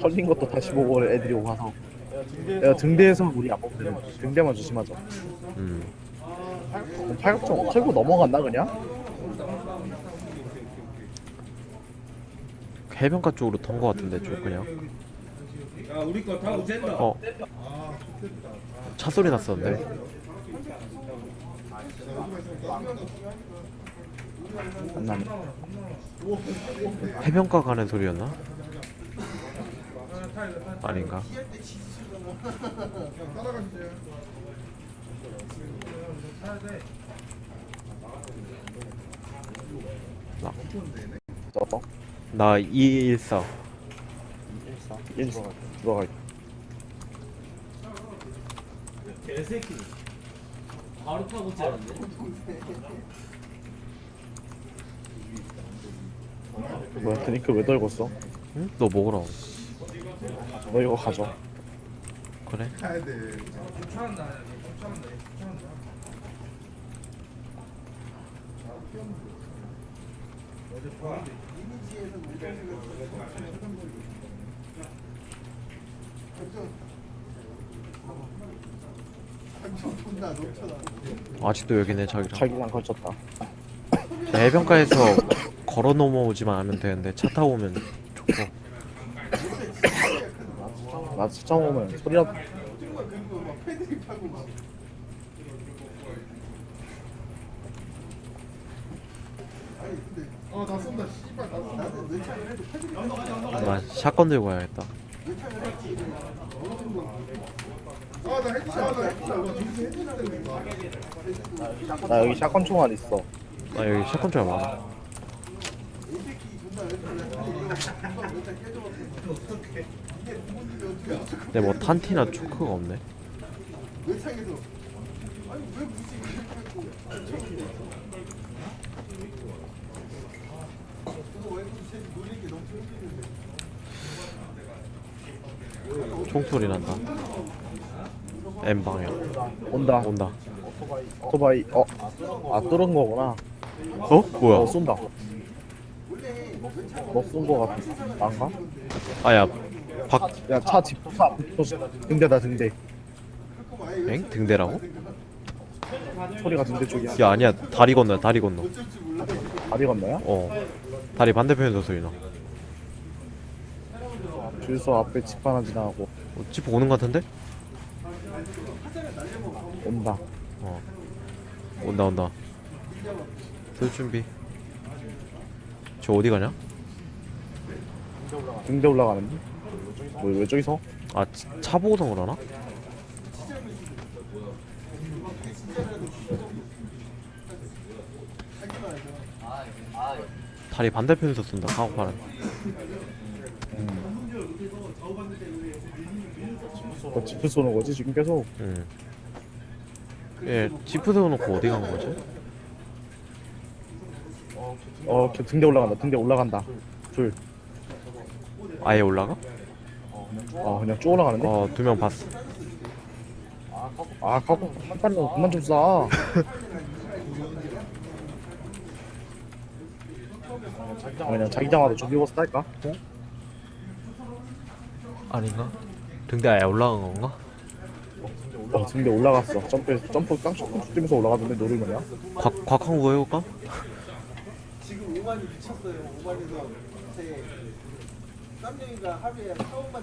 털린 것도 다시 보고 애들이 와서 내가 등대에서 우리 안 먹거든 등대만 조심하자 음. 팔각정 털고 넘어갔나 그냥? 해변가 쪽으로 턴 거 같은데 쭉 그냥. 야 우리 거 타고 잰다. 어. 차 소리 났었는데. 안 나네 해변가 가는 소리였나? 아닌가? 너 나 214. 1 들어가 개새끼. 바로 타고 째는데. 뭐야 드니크 왜 떨궜어? 응? 너 먹으라고. 너 이거 가져 그래? 아직도 여기네 자기랑. 자기랑 걸쳤다 해변가에서 걸어 넘어오지만 않으면 되는데 차 타고 오면 좋고. 나 찾아 오면 소리라도 나 샷건 들고 가야겠다. 나 여기 샷건 총알 있어 나 여기 샷건 줄 많아. 근데 뭐 탄티나 초크가 없네. 총소리 난다. M 방향 온다 온다. 오토바이 어 아 뚫은 거구나 어? 뭐야? 너 쏜다 너 쏜 거 같아 난가? 아야 박 야차 집차 등대다 등대 엥? 등대라고? 소리가 등대 쪽이야 야 아니야 다리 건너야 다리 건너. 다리 건너야? 어 다리 반대편에서 소리 나. 줄서 앞에 집 하나 지나가고 어, 집 오는 것 같은데? 온다 어 온다 온다. 쏠 준비. 저 어디 가냐? 등대 올라가는데? 뭐, 왜 저기서? 아 차 보고서 그러나? 다리 반대편에서 쏜다 카고파는 너 지프 쏘는 거지 지금 계속? 응. 예 지프 세워놓고 어디 간 거지? 어 걔 등대 올라간다 등대 올라간다 둘 아예 올라가? 어 그냥 쭉 올라가는데? 어 두 명 봤어 아 갖고 한탄 거 그만 좀 쏴. 그냥 자기장화도 저기고 쌀까? 아닌가? 등대 아예 올라간 건가? 어 등대 올라갔어. 점프 점프 깡총 뛰면서 올라가던데 노르면이야? 곽, 곽한구 해볼까? 지금 오만이 미쳤어요. 오만에서 제 쌈둥이가 하루에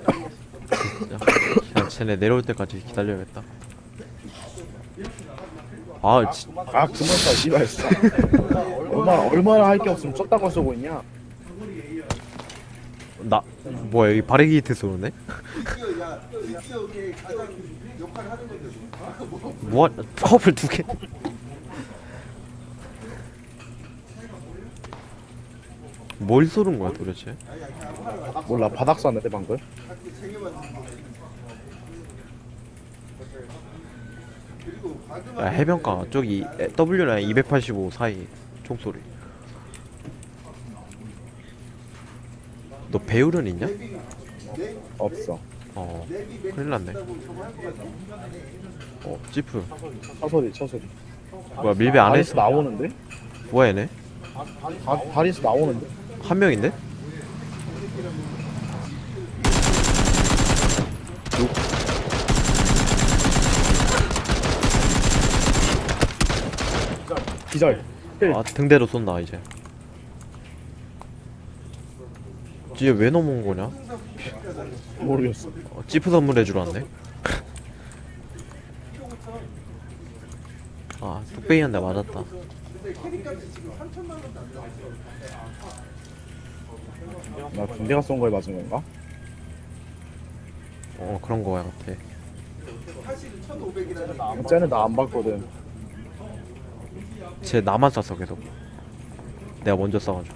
다니고 그냥 쟤네 내려올 때까지 기다려야겠다 아 지, 아 그만 쏴 씨발. 얼마나 얼마나 할 게 없으면 쳤다고 쓰고 있냐? 나 뭐야 여기 야, 가장 역할을 하는 건데. 아, 뭐뭐 컵을 두 개? 뭘 쏘는 거야 도대체? 몰라 바닥 쐈는데 방금. 야 해변가 저기 W랑 285 사이 총소리 너 배율은 있냐? 없어. 어 큰일 났네 어 지프 차소리 차소리. 뭐야 밀배 안에 다리에서 나오는데? 뭐야 얘네? 다, 다리에서 나오는데? 한 명인데? 기절. 힐. 아 등대로 쏜다 이제 뒤에 왜 넘어온 거냐? 모르겠어. 어, 찌프 선물해 주러 왔네 아 뚝배기한테 맞았다 나 군대가 쏜 거에 맞은 건가? 어 그런 거 같아 쟤는 나 안 봤거든. 쟤 나만 쐈어 계속 내가 먼저 쏴가지고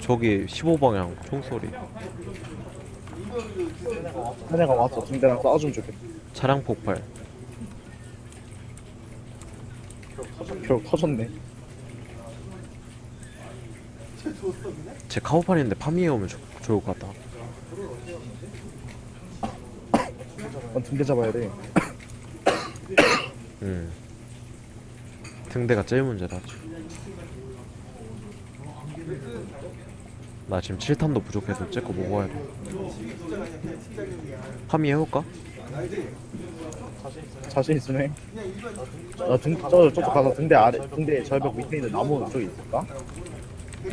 저기 15방향 총소리 쟤네가 왔어. 군대랑 싸워주면 좋겠다. 차량 폭발 결국 터졌네. 쟤 카우팔인데 파미에 오면 좋, 좋을 것 같다 넌 군대 잡아야 돼. 음 등대가 제일 문제다 나 지금 7탄도 부족해서 쟤거 먹어야 돼 파미 해올까? 자신 있으면 해. 나 등, 저, 저쪽 가서 등대 아래, 등대 절벽 밑에 있는 나무 쪽에 있을까? 이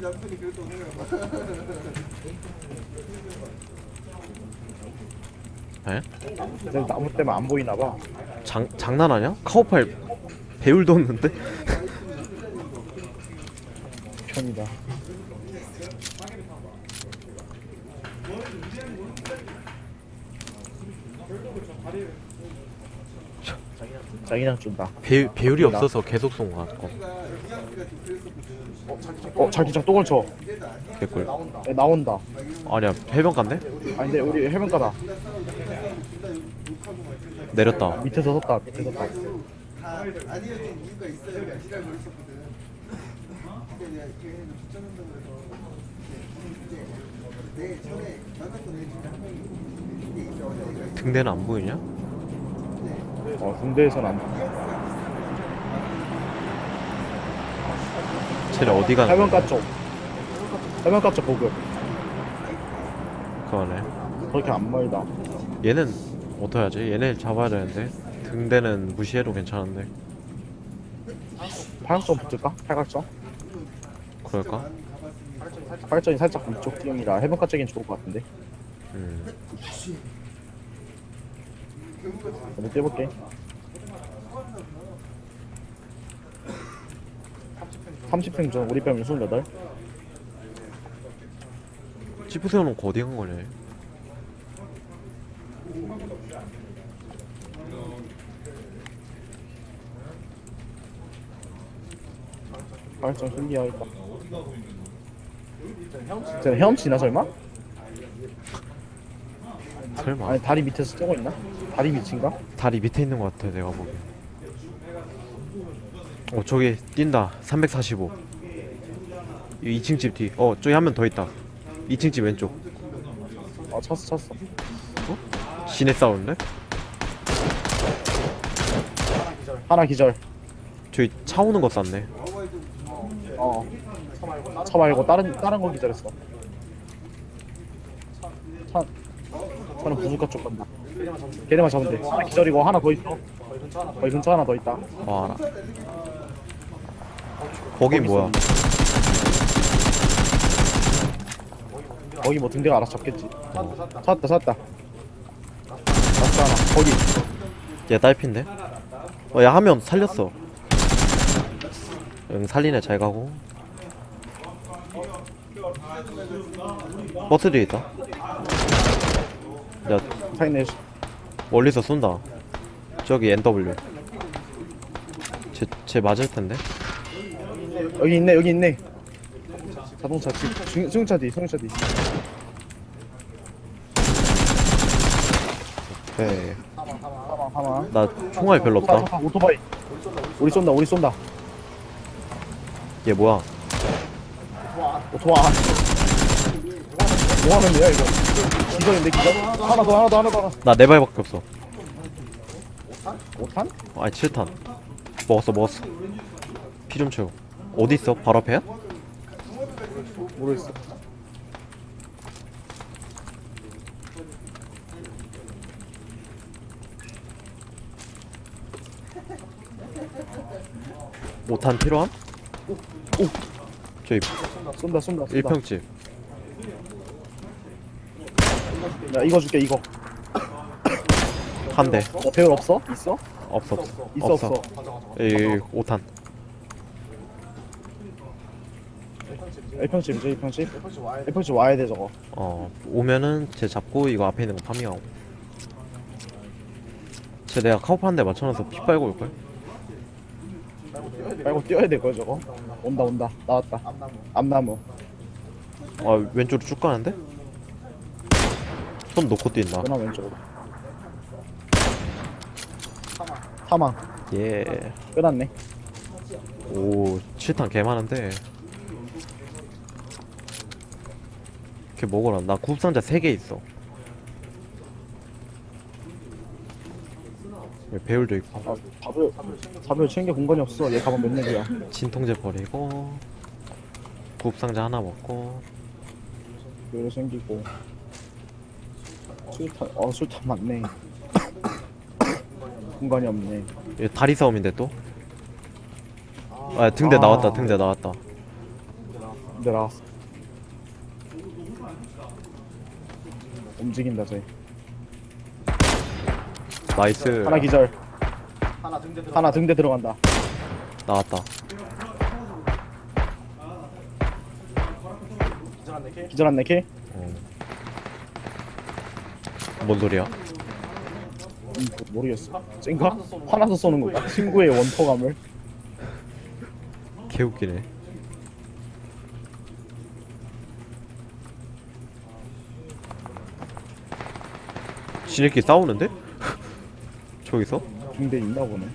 남편이 그랬다고. 에? 나무 때문에 안 보이나 봐. 장, 장난하냐? 카우팔 배율 뒀는데? 편이다. 자기장 준다. 배, 배율이 없어서 계속 쏜것 같고 어, 자기장 또 걸쳐. 개꿀 야, 나온다. 아니야 해변가인데? 아니, 근데 우리 해변가다. 내렸다 밑에서 섰다. 밑에서 섰다. 등대는 안 보이냐? 어, 군대에선 안 돼. 쟤네 어디 가는 거야? 해변가 쪽. 해변가 쪽 보급. 그거네 그렇게 안 멀다. 얘는 어떡하지? 얘네 잡아야 되는데 등대는 무시해도 괜찮은데 팔각정 붙을까? 팔각정? 그럴까? 팔각정이 살짝 위쪽 기형이라 해변가 쪽엔 좋을 것 같은데. 음 한번 떼볼게. 삼십 생전 우리 뺨 스물여덟. 찌프 세워놓고 어디 간 거냐 얘? 팔각정 신기하겠다. 쟤 헤엄치나 설마? 설마 아니 다리 밑에서 쏘고 있나? 다리 밑인가? 다리 밑에 있는 것 같아 내가 보기엔 어 저기 뛴다 345이 2층 집 뒤. 어 저기 한 명 더 있다 2층 집 왼쪽 아 쳤어 쳤어. 시내 싸우는데? 하나 기절. 저기 차 오는 거 쌌네 어. 차 말고 다른 다른 거 기절했어. 차 차는 부둣가 쪽 간다. 걔네만 잡으면 돼. 하나 기절이고 하나 더 있어. 거기 근처 하나 더 있다. 와 알아 거기 뭐야 거기 뭐 등대가 알아서 잡겠지. 찾았다 찾았다. 맞다 하나. 거기. 얘 딸핀데? 어 야 한 명 살렸어 응 살리네 잘 가고 버스 뒤에 있다 야 사인네. 멀리서 쏜다 저기 NW 쟤, 쟤 맞을 텐데 여기 있네 여기 있네. 자동차 뒤. 중, 승용차 뒤 승용차 뒤. 네. 하나. 나 총알 별로 오토바이, 없다 오토바이. 우리 쏜다 우리 쏜다. 얘 뭐야 오토바. 뭐 하는 거야 이거? 기절인데 기절? 하나 더 하나 더 하나 더 하나. 나 네 발밖에 없어 5탄? 아니 7탄 먹었어 먹었어 피 좀 채워 어디 있어 바로 앞에야? 모르겠어. 오탄 필요함? 오! 저기 쏜다 쏜다 쏜다. 1평집 야 이거 줄게 이거. 한 대. 어 배율 없어? 있어? 없어 없어. 있어 없어. 이 5탄. 1평집이지 1평집? 1평집 와야 돼 저거. 어 오면은 쟤 잡고 이거 앞에 있는 거 파밍하고. 쟤 내가 카우파 한대 맞춰놔서 피 빨고 올걸? 말고 뛰어야 될 거야 저거. 온다 온다 나왔다. 암나무. 아 왼쪽으로 쭉 가는데? 손 놓고 뛴다. 누나 왼쪽으로. 사망. 예. 끝났네. 오 7탄 개 많은데. 걔 먹어라. 나 구급상자 3개 있어. 여기 배율도 있고. 아, 밥을 밥을 챙겨 공간이 없어. 얘 가방 몇 렙이야? 진통제 버리고 구급상자 하나 먹고 여기로 생기고. 술탄 어 술탄 많네. 공간이 없네. 여기 다리 싸움인데 또? 아 등대 아. 나왔다 등대 나왔다 나 움직인다 쟤. 나이스 하나 기절. 하나 등대 들어간다. 나왔다 기절한 내 킬? 어. 뭔 소리야? 음, 모르겠어. 찐가? 화나서 쏘는 거야. 친구의 원포감을. 개웃기네 지네끼리 싸우는데? 저기서? 중대 있나 보네.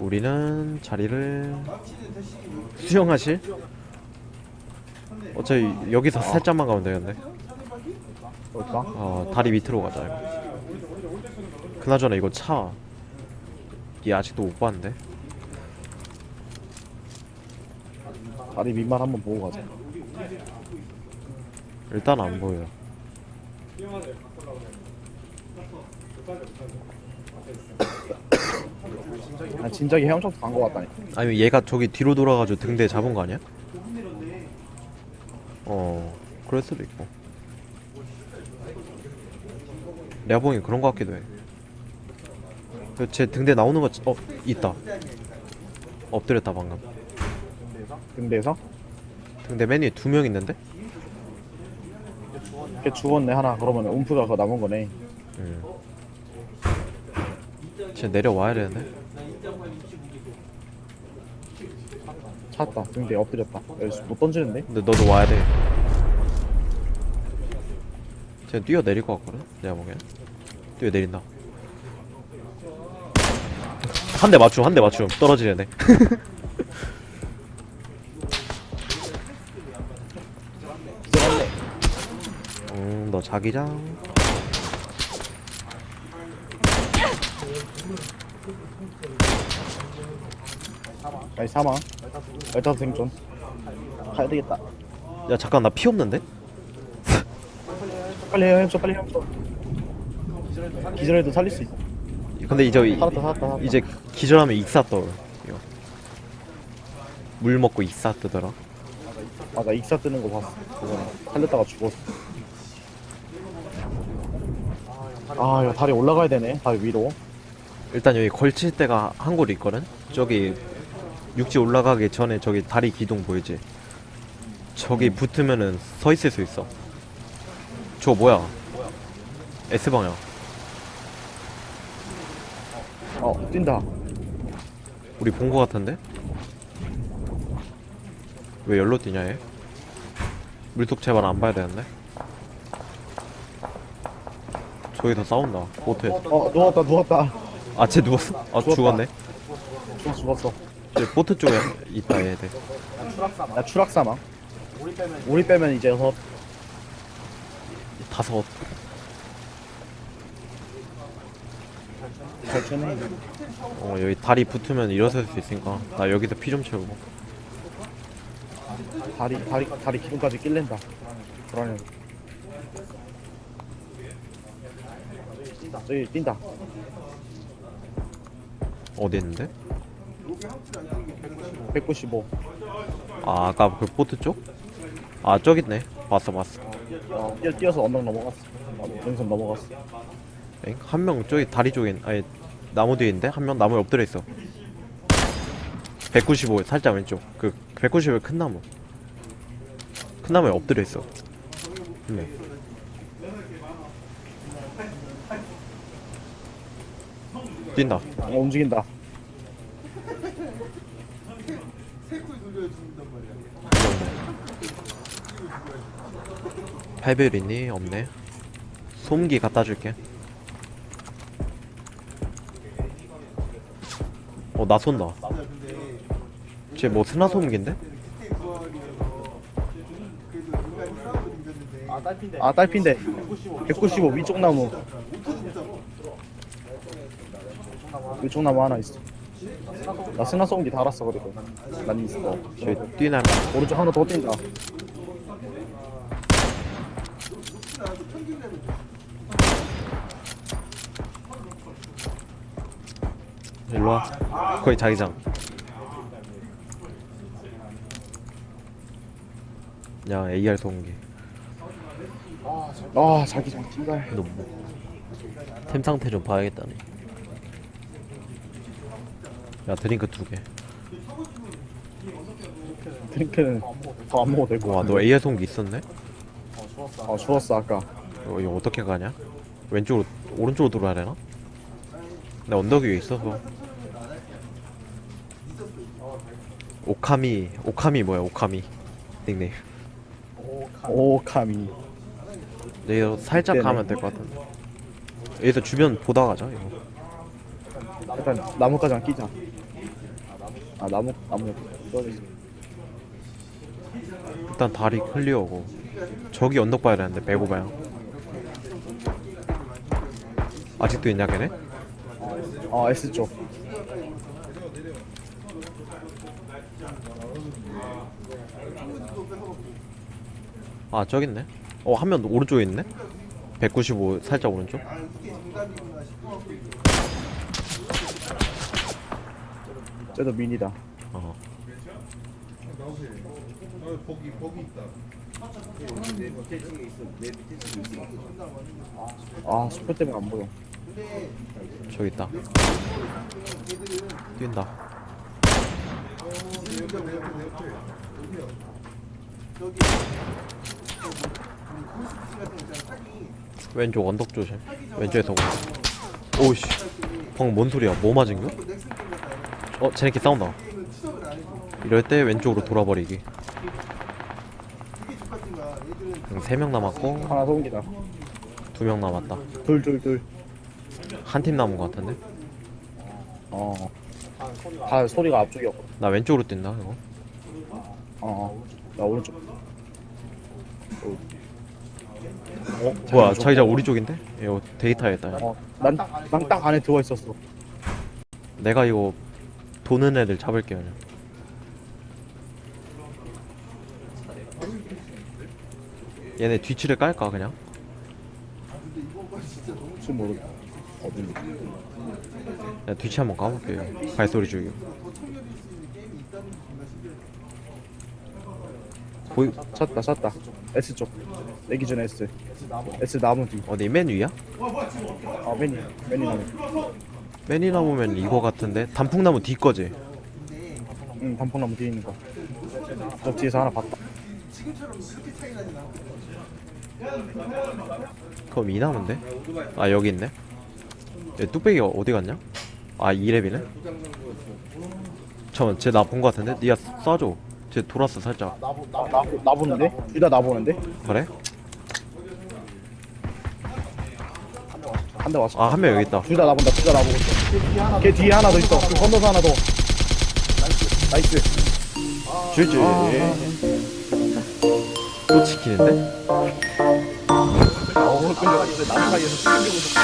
우리는 자리를 수영하실? 어차피 여기서 살짝만 가면 되는데 그럴까? 어 다리 밑으로 가자 이거 그나저나 이거 차 얘 아직도 못 봤는데 다리 밑만 한번 보고 가자. 일단 안 보여 아, 진작에 헤엄쳐서 간거 같다니까. 아니면 얘가 저기 뒤로 돌아가지고 등대 잡은 거 아니야? 어 그럴 수도 있고 내가 보기엔 그런 거 같기도 해제 등대 나오는 거어 있다 엎드렸다 방금 등대에서? 등대 맨 위에 두 명 있는데? 걔 죽었네 하나. 그러면 움프가 그 남은 거네. 응. 쟤 내려와야 되는데? 찾았다. 등대 엎드렸다. 여기 못 던지는데? 근데 너도 와야 돼. 쟤 뛰어 내릴 것 같거든. 내가 보기엔 뛰어 내린다. 한 대 맞춤, 한 대 맞춤. 떨어지려네. 기절할래. 음, 너 자기장. 아니 사망. 열다섯 생존. 가야 되겠다. 야 잠깐 나 피 없는데? 빨리 헤엄쳐 빨리 헤엄쳐. 기절해도 살릴 수 있어. 근데 이제 이- 살았다 살았다 살았다. 이제 기절하면 익사 떠. 이거. 물 먹고 익사 뜨더라. 맞아 익사 뜨는 거 봤어. 그거는 살렸다가 죽었어. 아, 야 다리 올라가야 되네. 다리 위로. 일단 여기 걸칠 데가 한 곳 있거든. 저기 육지 올라가기 전에 저기 다리 기둥 보이지? 저기 붙으면은 서 있을 수 있어. 저 뭐야? S 방향. 어, 뛴다. 우리 본 거 같은데? 왜 열로 뛰냐 얘? 물속 제발 안 봐야 되는데? 저기서 싸운다. 보트에. 어, 누웠다, 누웠다. 아, 쟤 누웠어? 아. 죽었네. 죽었어, 죽었어. 쟤 보트 쪽에 있다 얘들. 야, 추락 사망. 우리 빼면 이제 서 다섯. 잘 쳐네. 어 여기 다리 붙으면 일어설 수 있으니까 나 여기서 피 좀 채우고 다리 다리 다리 기둥까지 낄랜다. 불안해. 저기 뛴다. 어디 있는데? 195. 아 아까 그 보트 쪽? 아 저기 있네 봤어 봤어 어, 뛰어 뛰어서 언덕 넘어갔어. 어, 능선 넘어갔어. 한 명 저기 다리 쪽에 있- 아니 나무 있는데 한 명 나무에 엎드려 있어 195 살짝 왼쪽 그 195의 큰 나무 큰 나무에 엎드려 있어 네. 뛴다 어, 움직인다. 8배율 있니? 없네 소음기 갖다 줄게 어 나 쏜다 진짜 근데 쟤뭐 스나 소음기인데? 그때 9월이어서 그래도 인간이 싸움을 이겼는데 아 딸핀데. 195 위쪽 나무. 위쪽 나무 하나 있어. 나 스나 쏘기 달았어 그리고. 난 있어. 쟤 뛰나 오른쪽 하나 더 뛴다. 레벨 일로 와 거의 자기장 야 AR 소음기 아 자기 장 찐갈. 너 뭐, 템 상태 좀 봐야겠다네 야 드링크 두개 드링크는 더 안 먹어도 되고. 와너 AR 소음기 있었네? 어 주웠어 아까. 어, 이거 어떻게 가냐? 왼쪽으로 오른쪽으로 돌아야 되나? 나 언덕 위에 있어서 오카미 오카미 뭐야 오카미 닉네임 오 카미. 여기서 살짝 네네. 가면 될 것 같은데 여기서 주변 보다 가자 이거 일단 나무까지만 끼자. 아 나무 나무 떨어져. 일단 다리 클리어고 저기 언덕 봐야 되는데 105방향 아직도 있냐 걔네? 어 S 쪽. 아 저기 있네 어한 명 오른쪽에 있네 195 살짝 오른쪽 아 이게 정답이구나 싶어. 쟤도 미니다. 어. 아 스포 때문에 안 보여. 저기 있다 뛴다. 왼쪽 언덕 조심 왼쪽에서 오고 오우씨 방금 뭔 소리야 뭐 맞은 거? 어 쟤네끼 싸운다. 이럴 때 왼쪽으로 돌아버리기. 얘들은 3명 남았고 하나 소음기다. 2명 남았다 둘 둘 둘. 한 팀 남은 것 같은데 어. 다 소리가 앞쪽이었거든. 나 왼쪽으로 뛴다 이거 어, 어. 나 오른쪽. 어? 뭐야 자기장 우리 쪽인데? 이거 데이터에다 어, 난, 난 딱 안에 들어와 있었어. 내가 이거 도는 애들 잡을게 그냥 얘네 뒤치를 깔까 그냥? 지금 모르 어딘지. 야 뒤치 한번 까볼게요 발소리 주기 보이 찾다, 찾다. S 쪽. 내 기준 S. S 나무 뒤. 어디 맨 위야? 아, 매니. 매니 나무. 맨이 나무면 이거 같은데 단풍나무 뒤 거지? 응, 단풍나무 뒤에 있는 거. 저 뒤에서 하나 봤다. 그럼 이 나무인데? 아 여기 있네 얘 뚝배기가 어디 갔냐? 아 2렙이네? 잠깐만 쟤나 본 거 같은데? 니가 쏴줘 쟤 돌았어 살짝 나 보, 나, 나, 나보는데? 둘 다 나 보는데? 그래? 한 대 왔어. 아 한 명 여기 있다 둘 다 나본다, 둘 다 나보고 있어. 걔 뒤에 하나 더 있어. 그 건너서 하나 더. 나이스. 나이스. 줄줄 또 치킨인데? 어, 끌려가지고 나무 사이에서 끌리고 있어.